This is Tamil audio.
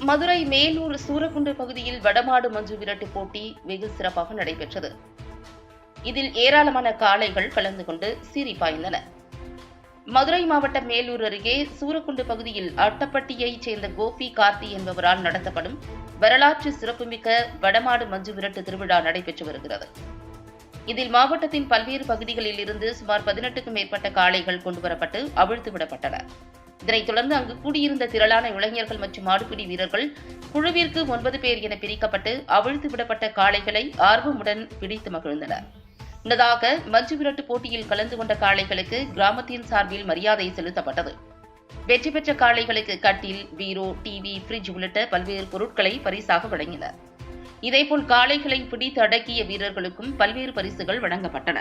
மதுரை மேலூர் சூரக்குண்டு பகுதியில் வடமாடு மஞ்சு விரட்டு போட்டி வெகு சிறப்பாக நடைபெற்றது. இதில் ஏராளமான காளைகள் கலந்து கொண்டு சீறி பாய்ந்தன. மதுரை மாவட்டம் மேலூர் அருகே சூரக்குண்டு பகுதியில் அட்டப்பட்டியைச் சேர்ந்த கோபி கார்த்தி என்பவரால் நடத்தப்படும் வரலாற்று சிறப்புமிக்க வடமாடு மஞ்சு விரட்டு திருவிழா நடைபெற்று வருகிறது. இதில் மாவட்டத்தின் பல்வேறு பகுதிகளில் இருந்து சுமார் பதினெட்டுக்கும் மேற்பட்ட காளைகள் கொண்டுவரப்பட்டு அவிழ்த்து விடப்பட்டன. இதனைத் தொடர்ந்து அங்கு கூடியிருந்த திரளான இளைஞர்கள் மற்றும் மாடுபிடி வீரர்கள் குழுவிற்கு ஒன்பது பேர் என பிரிக்கப்பட்டு அவிழ்த்து விடப்பட்ட காளைகளை ஆர்வமுடன் பிடித்து மகிழ்ந்தனர். முன்னதாக மஞ்சு விரட்டு போட்டியில் கலந்து கொண்ட காளைகளுக்கு கிராமத்தின் சார்பில் மரியாதை செலுத்தப்பட்டது. வெற்றி பெற்ற காளைகளுக்கு கட்டில் பீரோ டிவி ஃப்ரிட்ஜ் உள்ளிட்ட பல்வேறு பொருட்களை பரிசாக வழங்கினர். இதேபோல் காளைகளை பிடித்து அடக்கிய வீரர்களுக்கும் பல்வேறு பரிசுகள் வழங்கப்பட்டன.